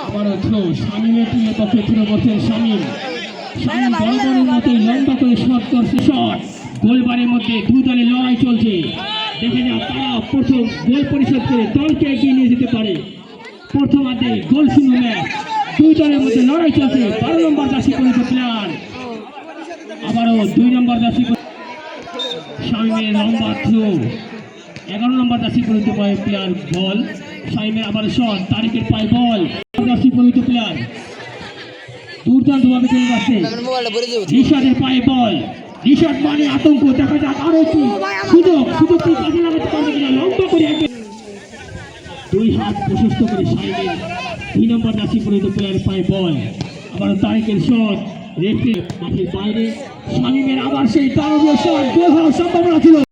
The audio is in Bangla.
আবারও থ্রো করছে গোলবারের মধ্যে দু দলের লড়াই চলছে দেখে যাক তারা প্রথম গোল পরিশোধ করে দলকে এগিয়ে নিয়ে যেতে পারে প্রথমার্ধে গোল শূন্য ম্যাচ দুই দলের মধ্যে লড়াই চলছে বারো নম্বর দাসী পরিচিত প্লেয়ার আবারও দুই নম্বর দাসী শামীমের লম্বা থ্রো এগারো নম্বর পরিচিত প্লেয়ার বল। শামীমের আবার শট তারিখের পায় বল। পরিচিত প্লেয়ার দুর্দান্তভাবে চলে যাচ্ছে। রিশাদের পায়ে বল। রিশাদ মানে আতঙ্ক দেখা যাক আরও কি সুযোগ সুযোগ কি কাজে লাগাতে পারবে কিনা লম্বা করে দুই হাত প্রশস্ত করে দুই নম্বর প্লেয়ার পায়ে বল। আবার তারিখের শট রেফে মাঠের বাইরে শামীমের আবার সেই হওয়ার সম্ভাবনা ছিল।